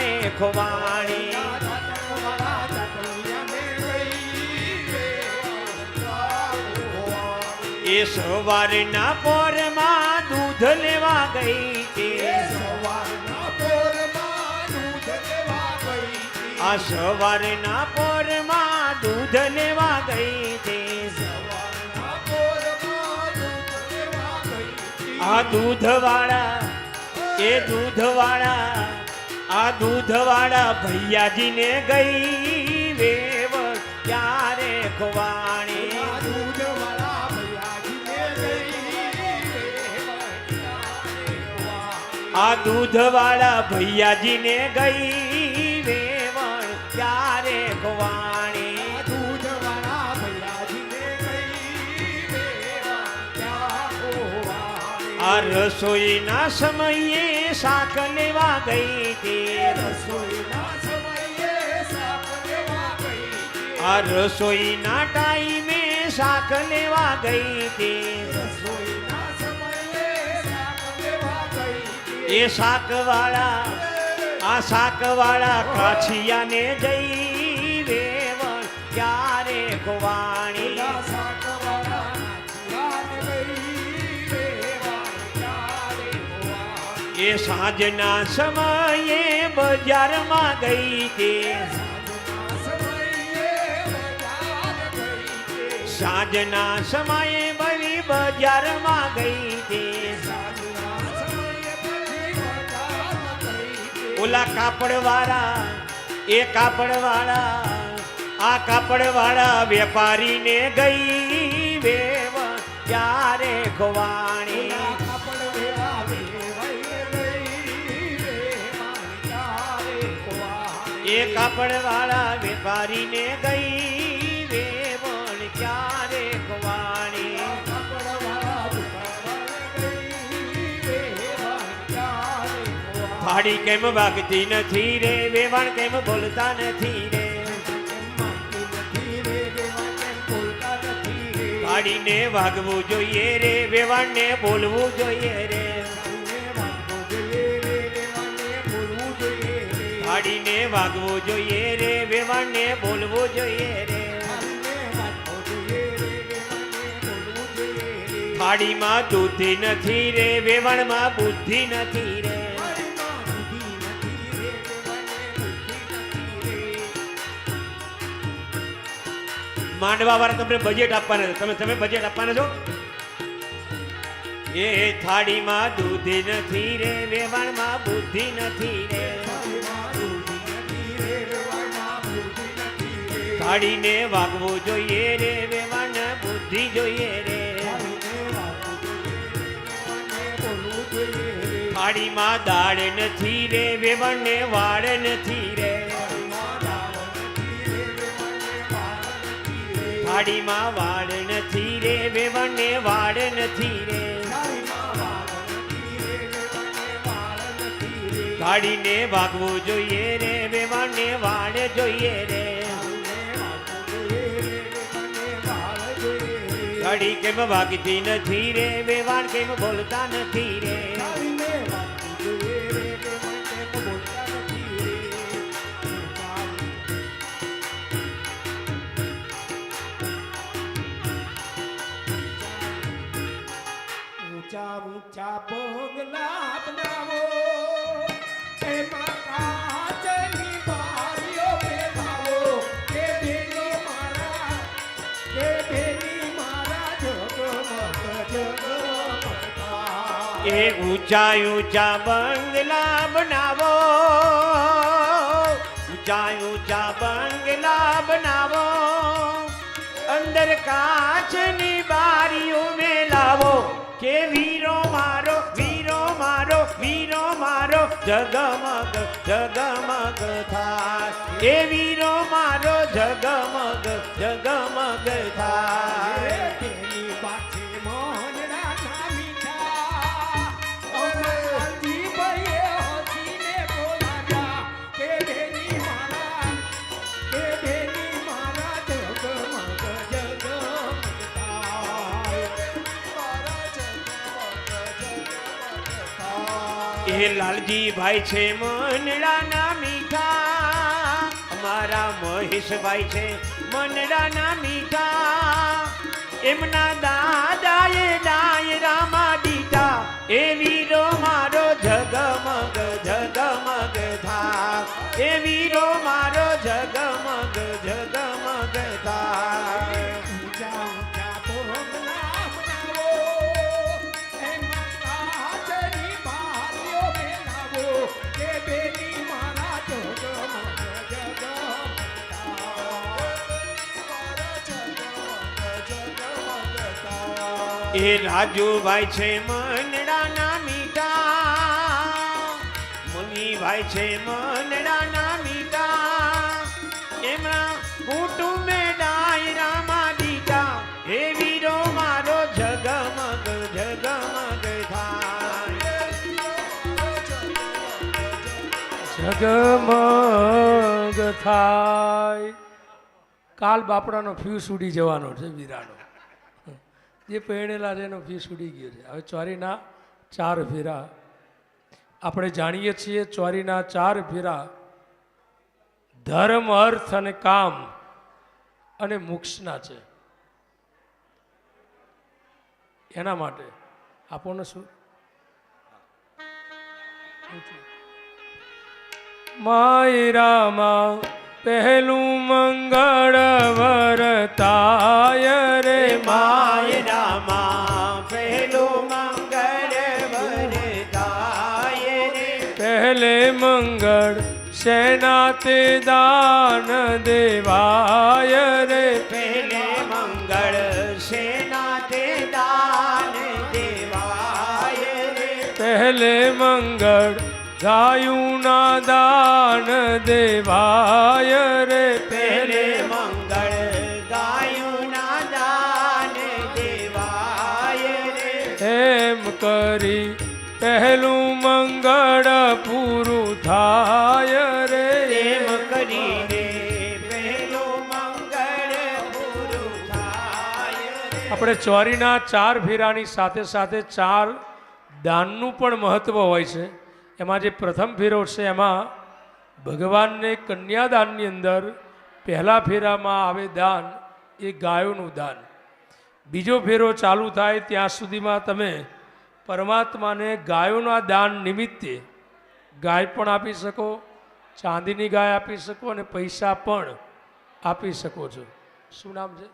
ક્યારે ખોવાણી. એ સવારના પોરમાં દૂધ લેવા ગઈ તે આ સવારના પોરમાં દૂધ લેવા ગઈ તે આ દૂધવાળા, એ દૂધવાળા આ દૂધવાળા ભૈયાજીને ગઈ વેવ ક્યારે ખોવાણી? આ દૂધવાળા ભૈયાજીને ગઈ વેવણ ક્યારે ખોવાણી? આ રસોઈના સમયે શાક લેવા ગઈ હતી. આ રસોઈના ટાઈમે શાક લેવા ગઈ હતી. એ શાકવાળા, આ શાકવાળા કાછિયાને જઈ વેવણ ક્યારે ખોવાણી સાંજના સમયે બજારમાં ગઈ તે સાંજના સમયે બળી બજારમાં ગઈ તે ઓલા કાપડવાળા, એ કાપડવાળા, આ કાપડવાળા વેપારીને ગઈ વેવ, ક્યારે ખોવાણી એ કાપડવાળા વેપારીને ગઈ વેવણ ક્યારે ખોવાણી થાળી કેમ વાગતી નથી રે? વેવાણ કેમ બોલતા નથી રે? થાળીને વાગવું જોઈએ રે વેવાણને બોલવું જોઈએ રે. થાળીને વાગવું જોઈએ રે, વેવાણને બોલવું જોઈએ રે. થાળીમાં દૂધી નથી રે, વેવાણમાં બુદ્ધિ નથી રે. માંડવા વાળા તમને બજેટ આપવાના છે. તમે તમે બજેટ આપવાના છો? એ થાળીમાં દૂધી નથી રે, વેવાણમાં બુદ્ધિ નથી રે. થાળીને વાગવું જોઈએ રે વેવાન બુદ્ધિ જોઈએ રે. થાળીમાં દાળ નથી રે વેવાને વાળ નથી રે. થાળીમાં વાળ નથી રે વેવાને વાળ નથી રે. થાળીને વાગવું જોઈએ રે વેવાને વાળ જોઈએ રે. થાળી કેમ વાગતી નથી રે? વેવાણ કેમ બોલતા નથી રે? ઊંચા ઊંચા પગલા બનાવો એ ઊંચા ઊંચા બંગલા બનાવો. ઊંચા ઊંચા બંગલા બનાવો. અંદર કાચની બારીઓ મેલાવો. કે વીરો મારો વીરો મારો વીરો મારો, જગમગ જગમગ થાય એ વીરો મારો, જગમગ જગમગ થાય એ લાલજી ભાઈ છે મનડાના મીઠા. અમારા મહેશભાઈ છે મનડાના મીઠા. એમના દાદાએ ડાયરામાં દીધા. એ વીરો મારો જગમગ જગમગ થા. એ વીરો મારો જગમગ જગમગ થા. એ રાજુભાઈ છે મનડાના મીઠા. મુનિભાઈ છે મનડાના મીઠા. એમના કુટુંબે ડાયરામાં દીધા. હે વીરો મારો જગમગ જગમગ થાય. જગમગ થાય. કાલ બાપડાનો ફ્યુઝ ઉડી જવાનો છે વીરાનો. જે પહેણેલા છે એનો ફ્યુઝ ઉડી ગયો છે. હવે ચોરીના ચાર ફેરા. આપણે જાણીએ છીએ ચોરીના ચાર ફેરા ધર્મ અર્થ અને કામ અને મોક્ષના છે. એના માટે આપણને શું? માયરામાં પહેલું મંગળ વરતાય રે માય માયરામાં પહેલું મંગળ વરતાય રે. પહેલે મંગળ સેનાતે દાન દેવાય રે. પહેલે મંગળ સેના તે દાન દેવાય રે. પહેલે મંગળ ગાયુના દાન દેવાય રે પેલે મંગળ ગાયુના દાન દેવાય રે. એમ કરી પહેલું મંગળ પૂરું થાય રે. એમ કરીને પહેલું મંગળ પૂરું થાય રે. આપણે ચોરીના ચાર ફેરાની સાથે સાથે ચાર દાનનું પણ મહત્વ હોય છે. એમાં જે પ્રથમ ફેરો છે એમાં ભગવાનને કન્યાદાનની અંદર પહેલા ફેરામાં આવે દાન, એ ગાયોનું દાન. બીજો ફેરો ચાલુ થાય ત્યાં સુધીમાં તમે પરમાત્માને ગાયોના દાન નિમિત્તે ગાય પણ આપી શકો, ચાંદીની ગાય આપી શકો અને પૈસા પણ આપી શકો છો. શું નામ છે?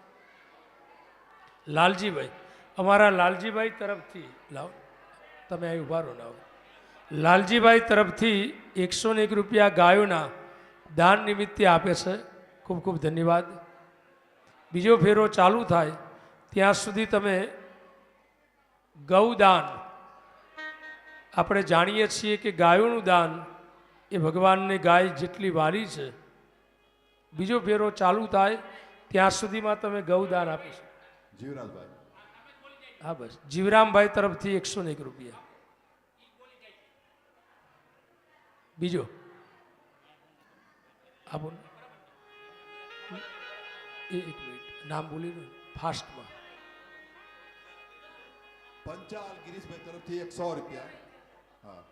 લાલજીભાઈ. અમારા લાલજીભાઈ તરફથી લાવો. તમે અહીં ઊભા રહો લાવો લાલજીભાઈ તરફથી એકસો ને એક રૂપિયા ગાયોના દાન નિમિત્તે આપે છે. ખૂબ ખૂબ ધન્યવાદ. બીજો ફેરો ચાલુ થાય ત્યાં સુધી તમે ગૌદાન આપણે જાણીએ છીએ કે ગાયોનું દાન એ ભગવાનને ગાય જેટલી વાલી છે. બીજો ફેરો ચાલુ થાય ત્યાં સુધીમાં તમે ગૌદાન આપી શકો જીવરાજભાઈ. હા બસ. જીવરામભાઈ તરફથી એકસો ને એક રૂપિયા. બીજો? આ બોલ. એ એક મિનિટ. નામ બોલી લો. ફાસ્ટમાં. પંચાલ ગિરીશભાઈ તરફથી એકસો રૂપિયા. હા.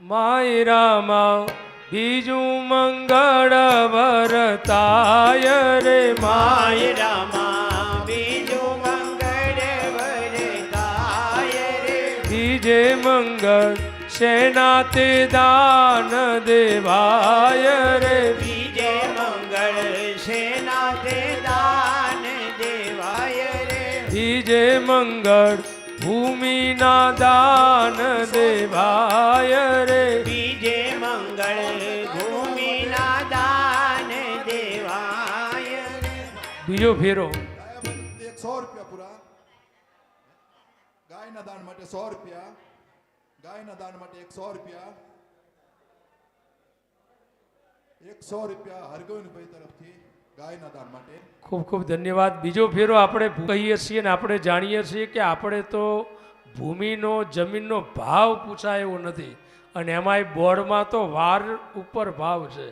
માયરામાં બીજું મંગળ વરતાય રે. માય માયરામાં બીજું મંગળ વરતાય રે. બીજે મંગળ સેના તે દાન દેવાય રે બીજે મંગળ સેના તે દાન દેવાય રે બીજે મંગળ ભૂમિના દાન દેવાય રે બીજે મંગળ ભૂમિના દાન દેવાય રે બીજો ફેરો. એકસો રૂપિયા પૂરા ગાયના દાન માટે સો રૂપિયા. ગાયના દાન માટે એકસો રૂપિયા. એકસો રૂપિયા હરગોવિંદભાઈ તરફથી ગાયના દાન માટે. ખૂબ ખૂબ ધન્યવાદ. બીજો ફેરો આપણે કહીએ છીએ ને આપણે જાણીએ છીએ કે આપણે તો ભૂમિનો જમીનનો ભાવ પૂછાય એવો નથી અને એમાંય બોર્ડમાં તો વાર ઉપર ભાવ છે.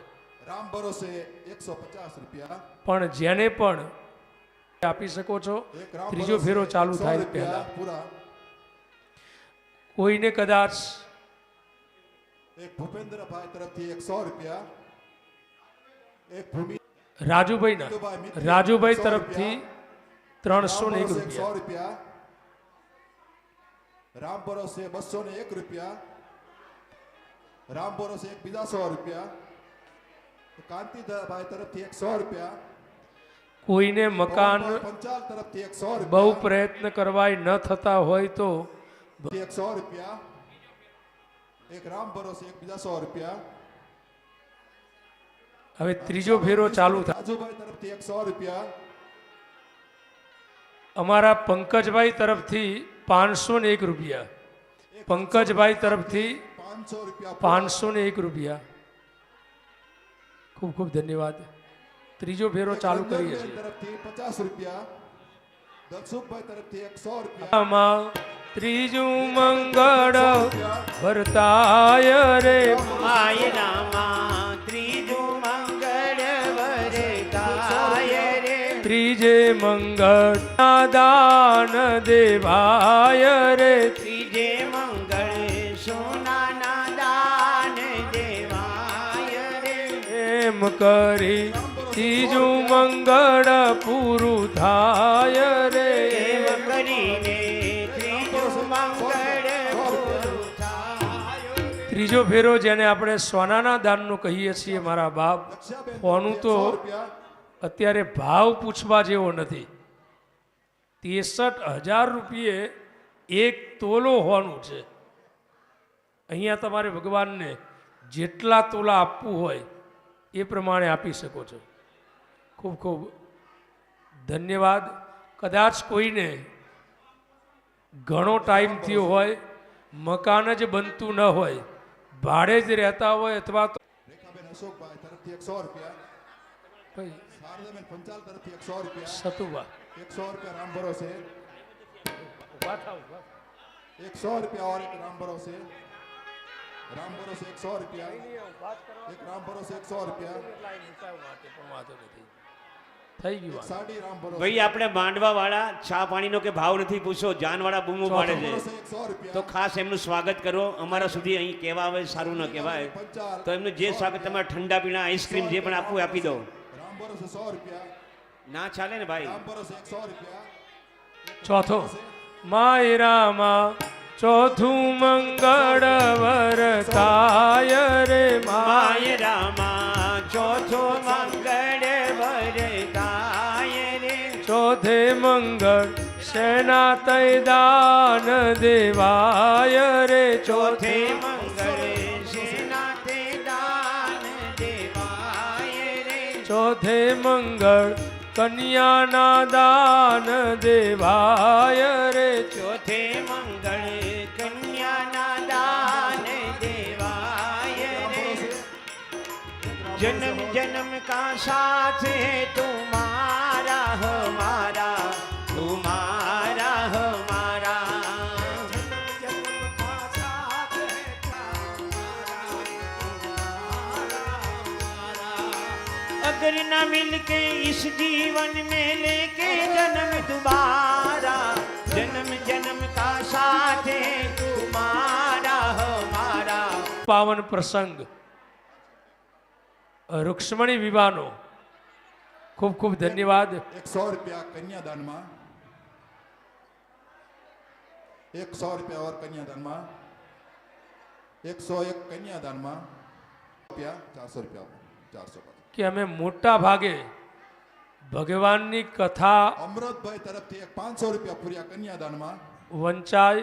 રામ ભરોસે એકસો પચાસ રૂપિયા. પણ જેને પણ આપી શકો છો ત્રીજો ફેરો ચાલુ થાય પહેલા. પૂરા. કોઈને કદાચ એક ભૂપેન્દ્રભાઈ તરફથી એકસો રૂપિયા. એક ભૂમિ રાજુભાઈ ના રાજુભાઈ તરફથી. ત્રણસો ને એક રૂપિયા. રામ ભરોસે બસો ને એક રૂપિયા. રામ ભરોસે એક બીજા સો રૂપિયા. કાંતિભાઈ તરફથી એક સો રૂપિયા. કોઈને મકાન પવનભાઈ તરફથી એક સો બહુ પ્રયત્ન કરવાય ન થતા હોય તો એક સો રૂપિયા એક રામ ભરોસે એક બીજા સો રૂપિયા હવે ત્રીજો ફેરો ચાલુ થાય રાજુભાઈ તરફથી એક સો રૂપિયા અમારા પંકજભાઈ તરફથી પાંચસો ને એક રૂપિયા પંકજભાઈ તરફથી પાંચસો રૂપિયા પાંચસો ને એક રૂપિયા ખૂબ ખૂબ ધન્યવાદ ત્રીજો ફેરો ચાલુ કરીએ રંજનબેન છીએ તરફથી પચાસ રૂપિયા દલસુખભાઈ તરફથી એક સો રૂપિયા આમાં ત્રીજું મંગળ વર્તાય રે. માય રામા ત્રીજું મંગળ વરતાય રે ત્રીજે મંગળ દાન દેવાય રે ત્રીજે મંગળ સોનાના દાન દેવાય રે. એમ કરી ત્રીજું મંગળ પૂરું થાય રે. ત્રીજો ફેરો જેને આપણે સોનાના દાનનું કહીએ છીએ, મારા બાપ ફોનું તો અત્યારે ભાવ પૂછવા જેવો નથી. ત્રેસઠ હજાર રૂપિયે એક તોલો હોવાનું છે. અહીંયા તમારે ભગવાનને જેટલા તોલા આપવું હોય એ પ્રમાણે આપી શકો છો. ખૂબ ખૂબ ધન્યવાદ. કદાચ કોઈને ઘણો ટાઈમ થયો હોય, મકાન જ બનતું ન હોય ભાડે જ રહેતા હોય અથવા તો અશોકભાઈ તરફથી એકસો રૂપિયા. પંચાલ તરફથી એકસો રૂપિયા. સતુવા એકસો રૂપિયા રામ ભરોસે. એકસો રૂપિયા ઓર એક રામ ભરોસે. રામ ભરોસે એકસો રૂપિયા. એક રામ ભરોસે એકસો રૂપિયા. પણ વાંધો નથી. થઈ ગયું ભાઈ આપણે માંડવા વાળા ચા પાણીનો કે ભાવ નથી પૂછો જાનવાળા બૂમો પાડે છે. તો ખાસ એમનું સ્વાગત કરો. અમારા સુધી અહીં કહેવા આવે સારું ના કહેવાય. તો એમનું જે સ્વાગત તમારે ઠંડા પીણા આઈસ્ક્રીમ જે પણ આપવું આપી દો. ના ચાલે ને ભાઈ? ચોથો. માયરામાં ચોથું મંગળ વરતાય રે માયરા શોધે મંગળ સેના તય દાન દેવાય રે ચોથે ચોથે મંગળ કન્યાના દાન દેવાય રે ચોથે મંગળ કન્યાના દાન દેવાય રે. જન્મ જન્મ કા સાથ હે તુમા हमारा, तुम्हारा हमारा। अगर न मिलके इस जीवन में लेके जन्म दोबारा, जन्म जन्म का साथ है तुम्हारा, हमारा। पावन प्रसंग, रुक्ष्मणी विवाह खूब खूब धन्यवाद। एक सौ रुपया कन्या एक सौ रुपया और कन्या एक सौ एक कन्या रुपया चार सौ रुपया चार सौ कि हमें मोटा भागे भगवान कथा अमृत भाई तरफ़ थी एक पाँच सौ रुपया पूरी कन्यादान वंचाय